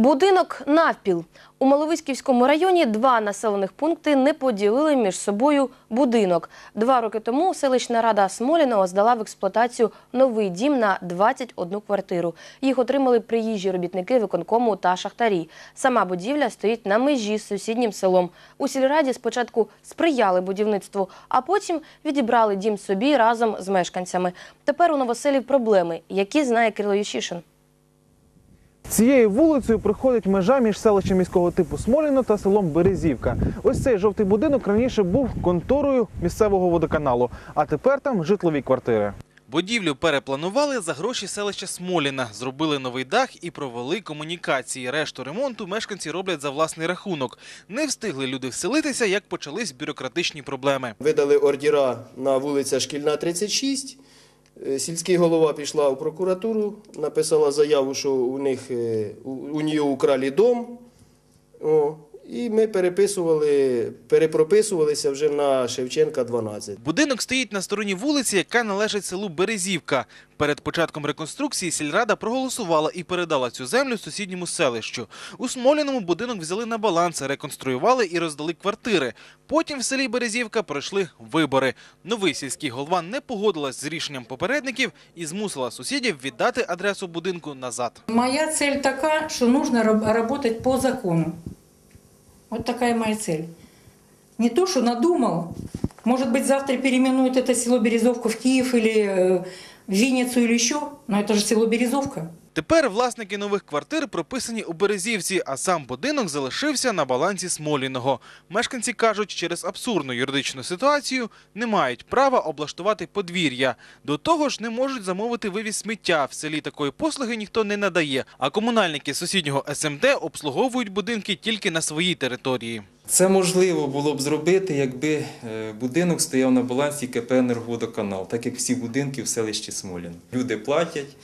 Будинок навпіл. У Маловиськівському районі два населених пункти не поділили між собою будинок. Два роки тому селищна рада Смоліного здала в експлуатацію новий дім на 21 квартиру. Їх отримали приїжджі робітники виконкому та шахтарі. Сама будівля стоїть на межі з сусіднім селом. У сільраді спочатку сприяли будівництву, а потім відібрали дім собі разом з мешканцями. Тепер у новоселів проблеми, які знає Кирило Ющишин. Цією вулицею проходить межа між селищем міського типу Смоліно та селом Березівка. Ось цей жовтий будинок раніше був конторою місцевого водоканалу, а тепер там житлові квартири. Будівлю перепланували за гроші селища Смоліна, зробили новий дах і провели комунікації. Решту ремонту мешканці роблять за власний рахунок. Не встигли люди вселитися, як почались бюрократичні проблеми. Видали ордера на вулиця Шкільна, 36. Е, Сільський голова пішла в прокуратуру, написала заяву, що у них е, у, у нього украли дом. О, і ми переписували, перепрописувалися вже на Шевченка 12. Будинок стоїть на стороні вулиці, яка належить селу Березівка. Перед початком реконструкції сільрада проголосувала і передала цю землю сусідньому селищу. У Смоліному будинок взяли на баланс, реконструювали і роздали квартири. Потім в селі Березівка пройшли вибори. Новий сільський голова не погодилась з рішенням попередників і змусила сусідів віддати адресу будинку назад. Моя цель такая, что нужно раб- работать по закону. Вот такая моя цель. Не то, что надумал. Может быть, завтра переименуют это село Березовку в Киев или в Винницу или еще, но это же село Березовка. Тепер власники нових квартир прописані у Березівці, а сам будинок залишився на балансі Смоліного. Мешканці кажуть, через абсурдну юридичну ситуацію не мають права облаштувати подвір'я. До того ж, не можуть замовити вивіз сміття. В селі такої послуги ніхто не надає. А комунальники сусіднього СМД обслуговують будинки тільки на своїй території. Це можливо було б зробити, якби е, будинок стояв на балансі КП «Енергводоканал», так як всі будинки в селищі Смолін. Люди платять,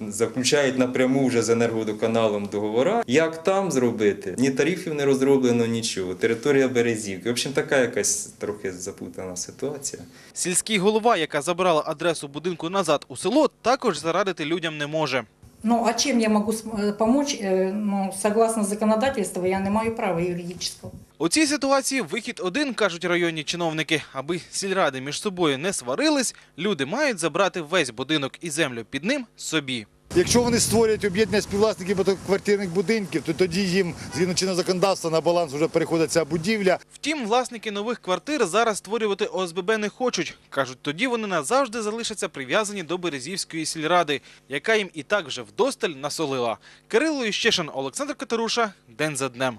заключають напряму вже з енергводоканалом договора. Як там зробити? Ні тарифів не розроблено, нічого. Територія Березівки. В общем, така якась трохи запутана ситуація. Сільський голова, яка забрала адресу будинку назад у село, також зарадити людям не може. Ну, а чем я могу э, помочь? Э, Ну, согласно законодательству, я не маю права юридического. У цій ситуації вихід один, кажуть районні чиновники. Аби сільради між собою не сварились, люди мають забрати весь будинок і землю під ним собі. Якщо вони створюють об'єднання співвласників багатоквартирних будинків, то тоді їм згідно чинного законодавства на баланс вже переходить ця будівля. Втім, власники нових квартир зараз створювати ОСББ не хочуть. Кажуть, тоді вони назавжди залишаться прив'язані до Березівської сільради, яка їм і так вже вдосталь насолила. Кирило Іщешин, Олександр Катеруша. День за днем.